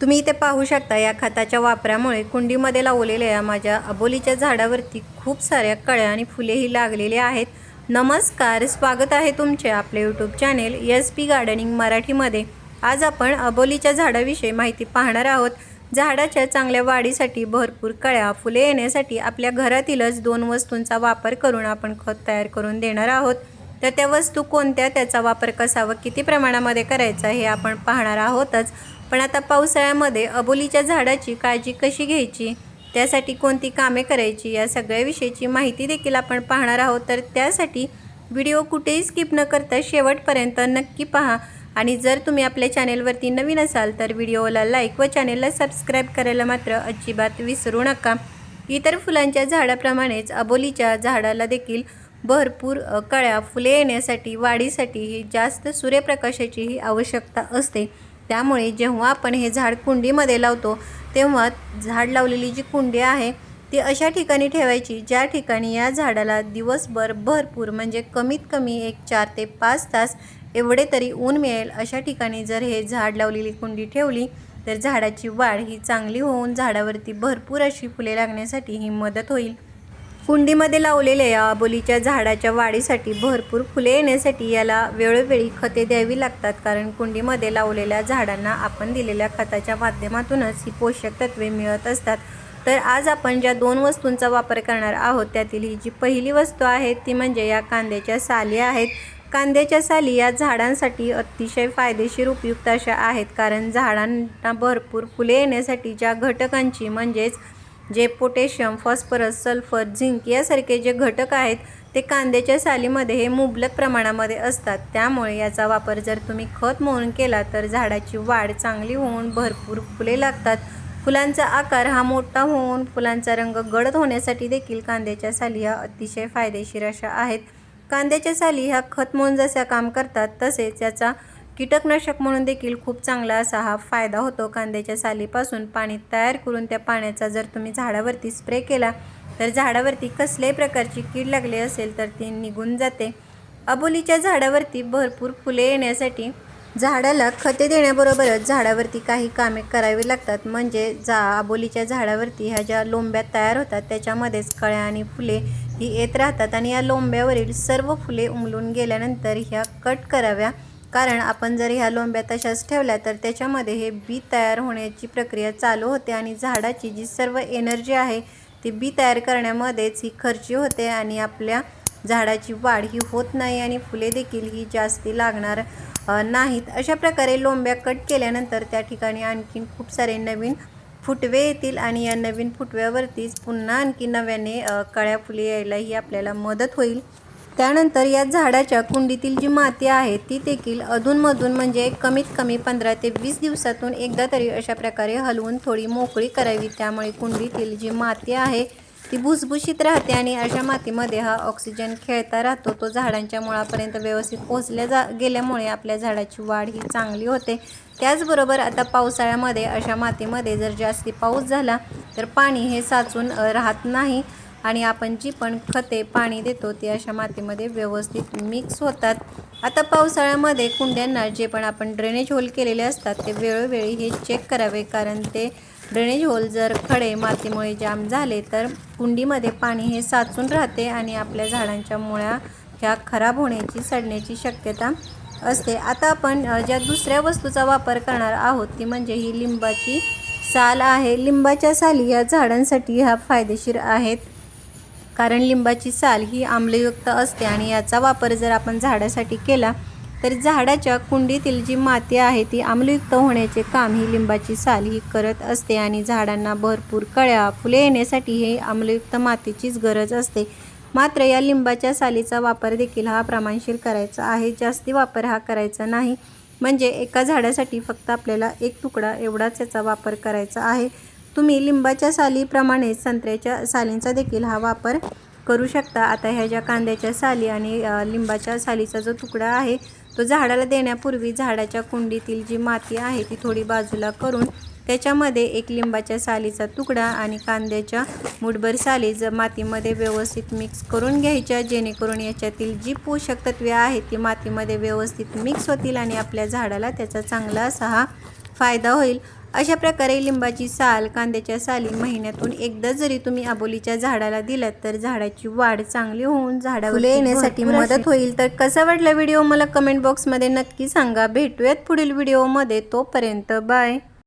तुम्ही इथे पाहू शकता या खताच्या वापरामुळे कुंडीमध्ये लावलेल्या माझ्या अबोलीच्या झाडावरती खूप साऱ्या कळ्या आणि फुलेही लागलेली आहेत. नमस्कार स्वागत आहे तुमचे आपले YouTube channel S P gardening मराठीमध्ये. आज आपण अबोलीच्या झाडाविषयी माहिती पाहणार आहोत. झाडाच्या चांगल्या वाढीसाठी भरपूर कळ्या फुले येण्यासाठी आपल्या घरातीलच दोन वस्तूंचा वापर करून आपण खत तयार करून देणार आहोत. तर त्या वस्तू कोणत्या त्याचा वापर कसा व किती प्रमाणामध्ये करायचा हे आपण पाहणार आहोतच. पण आता पावसाळ्यामध्ये अबोलीच्या झाडाची काळजी कशी घ्यायची? त्यासाठी कोणती कामे करायची? या सगळ्याविषयीची माहिती देखील आपण पाहणार आहोत. तर त्यासाठी व्हिडिओ कुठेही स्किप न करता शेवटपर्यंत नक्की पहा. आणि जर तुम्ही आपल्या चॅनेलवरती नवीन असाल तर व्हिडिओला लाईक व चॅनेलला सबस्क्राईब करायला मात्र अजिबात विसरू नका. इतर फुलांच्या झाडाप्रमाणेच अबोलीच्या झाडाला देखील भरपूर कळ्या फुले येण्यासाठी वाढीसाठी ही जास्त सूर्यप्रकाशाचीही आवश्यकता असते. त्यामुळे जेव्हा आपण हे झाड कुंडीमध्ये लावतो तेव्हा झाड लावलेली जी कुंडी आहे ती अशा ठिकाणी ठेवायची ज्या ठिकाणी या झाडाला दिवसभर भरपूर म्हणजे कमीत कमी एक चार ते पाच तास एवढे तरी ऊन मिळेल अशा ठिकाणी जर हे झाड लावलेली कुंडी ठेवली तर झाडाची वाढ ही चांगली होऊन झाडावरती भरपूर अशी फुले लागण्यासाठी ही मदत होईल. कुंडीमध्ये लावलेल्या या आबोलीच्या झाडाच्या वाढीसाठी भरपूर फुले येण्यासाठी याला वेळोवेळी खते द्यावी लागतात. कारण कुंडीमध्ये लावलेल्या झाडांना आपण दिलेल्या खताच्या माध्यमातूनच ही पोषक तत्वे मिळत असतात. तर आज आपण ज्या दोन वस्तूंचा वापर करणार आहोत त्यातील ही जी पहिली वस्तू आहे ती म्हणजे या कांद्याच्या साली आहेत. कांद्याच्या साली या झाडांसाठी अतिशय फायदेशीर उपयुक्त अशा आहेत. कारण झाडांना भरपूर फुले येण्यासाठी ज्या घटकांची म्हणजेच जे पोटॅशियम फॉस्फरस सल्फर झिंक यासारखे जे घटक आहेत ते कांद्याच्या सालीमध्ये हे मुबलक प्रमाणामध्ये असतात. त्यामुळे याचा वापर जर तुम्ही खत म्हणून केला तर झाडाची वाढ चांगली होऊन भरपूर फुले लागतात. फुलांचा आकार हा मोठा होऊन फुलांचा रंग गडद होण्यासाठी देखील कांद्याच्या साली ह्या अतिशय फायदेशीर अशा आहेत. कांद्याच्या साली ह्या खत म्हणून जशा काम करतात तसेच याचा कीटकनाशक म्हणून देखील खूप चांगला असा हा फायदा होतो. कांद्याच्या सालीपासून पाणी तयार करून त्या पाण्याचा जर तुम्ही झाडावरती स्प्रे केला तर झाडावरती कसल्याही प्रकारची कीड लागली असेल तर ती निघून जाते. अबोलीच्या झाडावरती भरपूर फुले येण्यासाठी झाडाला खते देण्याबरोबरच झाडावरती काही कामे करावी लागतात. म्हणजे जा अबोलीच्या झाडावरती ह्या ज्या लोंब्या तयार होतात त्याच्यामध्येच कळ्या आणि फुले ही येत राहतात आणि या लोंब्यावरील सर्व फुले उमलून गेल्यानंतर ह्या कट कराव्या. कारण आपण जर ह्या लोंब्या तशाच ठेवल्या तर त्याच्यामध्ये हे बी तयार होण्याची प्रक्रिया चालू होते आणि झाडाची जी सर्व एनर्जी आहे ती बी तयार करण्यामध्येच ही खर्ची होते आणि आपल्या झाडाची वाढ ही होत नाही आणि फुले देखील ही जास्ती लागणार नाहीत. अशा प्रकारे लोंब्या कट केल्यानंतर त्या ठिकाणी आणखीन खूप सारे नवीन फुटवे येतील आणि या नवीन फुटव्यावरतीच पुन्हा आणखी नव्याने कळ्या फुले यायला ही आपल्याला मदत होईल. त्यानंतर या झाडाच्या कुंडीतील जी माती आहे ती देखील अधूनमधून म्हणजे कमीत कमी पंधरा ते वीस दिवसातून एकदा तरी अशा प्रकारे हलवून थोडी मोकळी करावी. त्यामुळे कुंडीतील जी माती आहे ती भुसभुशीत राहते आणि अशा मातीमध्ये हा ऑक्सिजन खेळता राहतो. तो झाडांच्या मुळापर्यंत व्यवस्थित पोचल्या जा गेल्यामुळे आपल्या झाडाची वाढ ही चांगली होते. त्याचबरोबर आता पावसाळ्यामध्ये अशा मातीमध्ये जर जास्ती पाऊस झाला तर पाणी हे साचून राहत नाही. आणि आपण जी पण खते पाणी देतो ते अशा मातीमध्ये व्यवस्थित मिक्स होतात. आता पावसाळ्यामध्ये कुंड्यांना जे पण आपण ड्रेनेज होल केलेले असतात ते वेळोवेळी हे चेक करावे. कारण ते ड्रेनेज होल जर खडे मातीमुळे जाम झाले तर कुंडीमध्ये पाणी हे साचून राहते आणि आपल्या झाडांच्या मुळ्या ह्या खराब होण्याची सडण्याची शक्यता असते. आता आपण ज्या दुसऱ्या वस्तूचा वापर करणार आहोत ती म्हणजे ही लिंबाची साल आहे. लिंबाच्या साली या झाडांसाठी ह्या फायदेशीर आहेत. कारण लिंबाची साल ही आम्लयुक्त असते आणि याचा वापर जर आपण झाडासाठी केला तर झाडाच्या कुंडीतील जी माती आहे ती आम्लयुक्त होण्याचे काम ही लिंबाची साल ही करत असते आणि झाडांना भरपूर कळ्या फुले येण्यासाठी हे आम्लयुक्त मातीचीच गरज असते. मात्र या लिंबाच्या सालीचा वापर देखील हा प्रमाणशीर करायचा आहे. जास्ती वापर हा करायचा नाही. म्हणजे एका झाडासाठी फक्त आपल्याला एक तुकडा एवढाच याचा वापर करायचा आहे. तुम्ही लिंबाच्या सालीप्रमाणे संत्र्याच्या सालींचा देखील हा वापर करू शकता. आता ह्या ज्या कांद्याच्या साली आणि लिंबाच्या सालीचा जो तुकडा आहे तो झाडाला देण्यापूर्वी झाडाच्या कुंडीतील जी माती आहे ती थोडी बाजूला करून त्याच्यामध्ये एक लिंबाच्या सालीचा तुकडा आणि कांद्याच्या मुठभर साली ज मातीमध्ये व्यवस्थित मिक्स करून घ्यायच्या जेणेकरून याच्यातील जी पोषक तत्वे आहेत ती मातीमध्ये व्यवस्थित मिक्स होतील आणि आपल्या झाडाला त्याचा चांगला असा हा फायदा होईल. अशा प्रकारे लिंबाची साल कांद्याच्या साली महिन्यातून एकदा जरी तुम्ही आबोलीच्या झाडाला दिलात तर झाडाची वाढ चांगली होऊन झाडावर येण्यासाठी मदत होईल. तर कसा वाटला व्हिडिओ? मला कमेंट बॉक्समध्ये नक्की सांगा. भेटूयात पुढील व्हिडिओमध्ये. तोपर्यंत बाय.